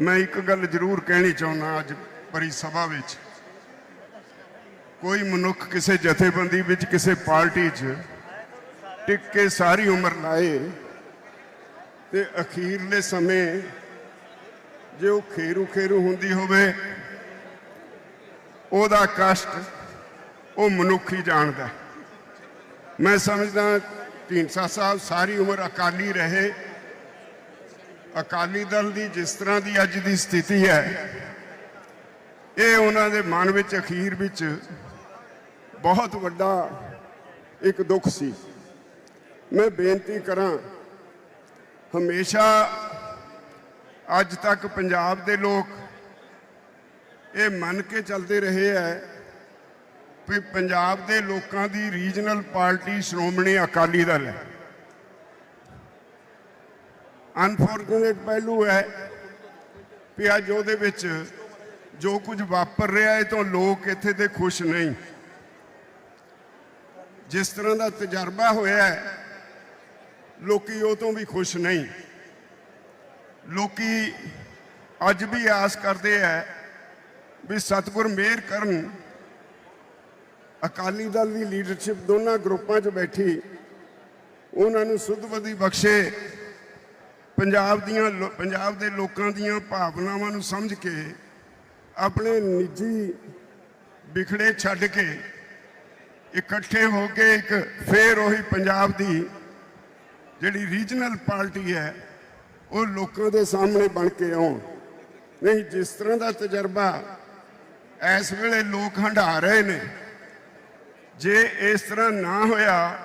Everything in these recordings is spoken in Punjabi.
ਮੈਂ ਇੱਕ ਗੱਲ ਜ਼ਰੂਰ ਕਹਿਣੀ ਚਾਹੁੰਦਾ ਅੱਜ ਪਰੀ ਸਭਾ ਵਿੱਚ। ਕੋਈ ਮਨੁੱਖ ਕਿਸੇ ਜਥੇਬੰਦੀ ਵਿੱਚ, ਕਿਸੇ ਪਾਰਟੀ 'ਚ ਟਿਕ ਕੇ ਸਾਰੀ ਉਮਰ ਲਾਏ ਤੇ ਅਖੀਰਲੇ ਸਮੇਂ ਜੇ ਉਹ ਖੇਰੂ ਖੇਰੂ ਹੁੰਦੀ ਹੋਵੇ, ਉਹਦਾ ਕਸ਼ਟ ਉਹ ਮਨੁੱਖ ਹੀ ਜਾਣਦਾ। ਮੈਂ ਸਮਝਦਾ ਢੀਂਡਸਾ ਸਾਹਿਬ ਸਾਰੀ ਉਮਰ ਅਕਾਲੀ ਰਹੇ। ਅਕਾਲੀ ਦਲ ਦੀ ਜਿਸ ਤਰ੍ਹਾਂ ਦੀ ਅੱਜ ਦੀ ਸਥਿਤੀ ਹੈ, ਇਹ ਉਹਨਾਂ ਦੇ ਮਨ ਵਿੱਚ, ਅਖੀਰ ਵਿੱਚ ਬਹੁਤ ਵੱਡਾ ਇੱਕ ਦੁੱਖ ਸੀ। ਮੈਂ ਬੇਨਤੀ ਕਰਾਂ, ਹਮੇਸ਼ਾ ਅੱਜ ਤੱਕ ਪੰਜਾਬ ਦੇ ਲੋਕ ਇਹ ਮੰਨ ਕੇ ਚੱਲਦੇ ਰਹੇ ਹੈ ਵੀ ਪੰਜਾਬ ਦੇ ਲੋਕਾਂ ਦੀ ਰੀਜਨਲ ਪਾਰਟੀ ਸ਼੍ਰੋਮਣੀ ਅਕਾਲੀ ਦਲ ਹੈ। ਅਨਫੋਰਚੂਨੇਟ ਪਹਿਲੂ ਹੈ ਵੀ ਅੱਜ ਉਹਦੇ ਵਿੱਚ ਜੋ ਕੁਝ ਵਾਪਰ ਰਿਹਾ ਹੈ ਤੋਂ ਲੋਕ ਇੱਥੇ ਦੇ ਖੁਸ਼ ਨਹੀਂ। ਜਿਸ ਤਰ੍ਹਾਂ ਦਾ ਤਜਰਬਾ ਹੋਇਆ ਹੈ, ਲੋਕੀ ਉਹ ਤੋਂ ਵੀ ਖੁਸ਼ ਨਹੀਂ। ਲੋਕੀ ਅੱਜ ਵੀ ਆਸ ਕਰਦੇ ਹੈ ਵੀ ਸਤਿਗੁਰ ਮੇਰ ਕਰਨ, ਅਕਾਲੀ ਦਲ ਦੀ ਲੀਡਰਸ਼ਿਪ ਦੋਨਾਂ ਗਰੁੱਪਾਂ 'ਚ ਬੈਠੀ, ਉਹਨਾਂ ਨੂੰ ਸੁਧਬਦੀ ਬਖਸ਼ੇ। ਪੰਜਾਬ ਦੀਆਂ ਲੋ- ਪੰਜਾਬ ਦੇ ਲੋਕਾਂ ਦੀਆਂ ਭਾਵਨਾਵਾਂ ਨੂੰ ਸਮਝ ਕੇ, ਆਪਣੇ ਨਿੱਜੀ ਵਿਖੜੇ ਛੱਡ ਕੇ ਇਕੱਠੇ ਹੋ ਕੇ ਇੱਕ ਫੇਰ ਉਹੀ ਪੰਜਾਬ ਦੀ ਜਿਹੜੀ ਰੀਜਨਲ ਪਾਰਟੀ ਹੈ, ਉਹ ਲੋਕਾਂ ਦੇ ਸਾਹਮਣੇ ਬਣ ਕੇ ਆਉਣ। ਨਹੀਂ, ਜਿਸ ਤਰ੍ਹਾਂ ਦਾ ਤਜਰਬਾ ਇਸ ਵੇਲੇ ਲੋਕ ਹੰਢਾ ਰਹੇ ਨੇ, ਜੇ ਇਸ ਤਰ੍ਹਾਂ ਨਾ ਹੋਇਆ,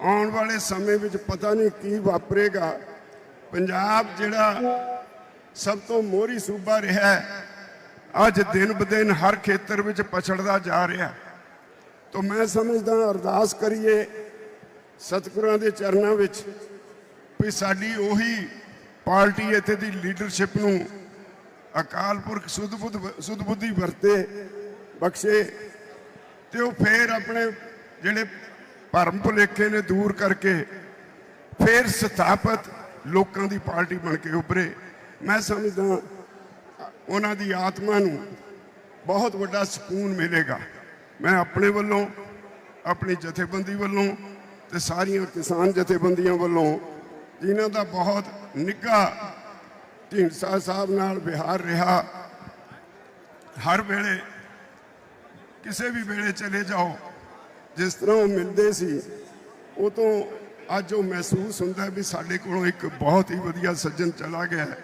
ਆਉਣ ਵਾਲੇ ਸਮੇਂ ਵਿੱਚ ਪਤਾ ਨਹੀਂ ਕੀ ਵਾਪਰੇਗਾ। ਪੰਜਾਬ ਜਿਹੜਾ ਸਭ ਤੋਂ ਮੋਹਰੀ ਸੂਬਾ ਰਿਹਾ ਹੈ, ਅੱਜ ਦਿਨ ਬਦਿਨ ਹਰ ਖੇਤਰ ਵਿੱਚ ਪਛੜਦਾ ਜਾ ਰਿਹਾ। ਤਾਂ ਮੈਂ ਸਮਝਦਾ ਅਰਦਾਸ ਕਰੀਏ ਸਤਿਗੁਰਾਂ ਦੇ ਚਰਨਾਂ ਵਿੱਚ ਵੀ ਸਾਡੀ ਉਹੀ ਪਾਰਟੀ ਇੱਥੇ ਦੀ ਲੀਡਰਸ਼ਿਪ ਨੂੰ ਅਕਾਲ ਪੁਰਖ ਸੁਧ ਬੁੱਧ ਸੁਧ ਬੁੱਧੀ ਵਰਤੇ ਬਖਸ਼ੇ ਤੇ ਉਹ ਫੇਰ ਆਪਣੇ ਜਿਹੜੇ ਭਰਮ ਭੁਲੇਖੇ ਨੇ ਦੂਰ ਕਰਕੇ ਫੇਰ ਸਥਾਪਿਤ ਲੋਕਾਂ ਦੀ ਪਾਰਟੀ ਬਣ ਕੇ ਉੱਭਰੇ। ਮੈਂ ਸਮਝਦਾ ਉਹਨਾਂ ਦੀ ਆਤਮਾ ਨੂੰ ਬਹੁਤ ਵੱਡਾ ਸਕੂਨ ਮਿਲੇਗਾ। ਮੈਂ ਆਪਣੇ ਵੱਲੋਂ, ਆਪਣੀ ਜਥੇਬੰਦੀ ਵੱਲੋਂ ਤੇ ਸਾਰੀਆਂ ਕਿਸਾਨ ਜਥੇਬੰਦੀਆਂ ਵੱਲੋਂ ਜਿਨ੍ਹਾਂ ਦਾ ਬਹੁਤ ਨਿੱਘਾ ਢੀਂਡਸਾ ਸਾਹਿਬ ਨਾਲ ਵਿਹਾਰ ਰਿਹਾ, ਹਰ ਵੇਲੇ ਕਿਸੇ ਵੀ ਵੇਲੇ ਚਲੇ ਜਾਓ, ਜਿਸ ਤਰ੍ਹਾਂ ਉਹ ਮਿਲਦੇ ਸੀ, ਉਹ ਤੋਂ ਅੱਜ ਉਹ ਮਹਿਸੂਸ ਹੁੰਦਾ ਵੀ ਸਾਡੇ ਕੋਲੋਂ ਇੱਕ ਬਹੁਤ ਹੀ ਵਧੀਆ ਸੱਜਣ ਚਲਾ ਗਿਆ ਹੈ।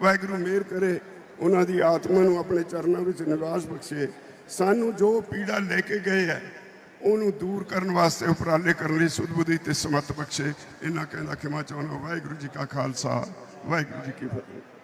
ਵਾਹਿਗੁਰੂ ਮਿਹਰ ਕਰੇ, ਉਹਨਾਂ ਦੀ ਆਤਮਾ ਨੂੰ ਆਪਣੇ ਚਰਨਾਂ ਵਿੱਚ ਨਿਵਾਸ ਬਖਸ਼ੇ। ਸਾਨੂੰ ਜੋ ਪੀੜਾ ਲੈ ਕੇ ਗਏ ਹੈ, ਉਹਨੂੰ ਦੂਰ ਕਰਨ ਵਾਸਤੇ ਉਪਰਾਲੇ ਕਰਨ ਲਈ ਸੁਧ-ਬੁੱਧੀ ਤੇ ਸਮਤ ਬਖਸ਼ੇ। ਇਹਨਾਂ ਕਹਿੰਦਾ ਖਿਮਾ ਚਾਹੁੰਦਾ ਵਾਹਿਗੁਰੂ ਜੀ ਕਾ ਖਾਲਸਾ, ਵਾਹਿਗੁਰੂ ਜੀ ਕੀ ਫਤਿਹ।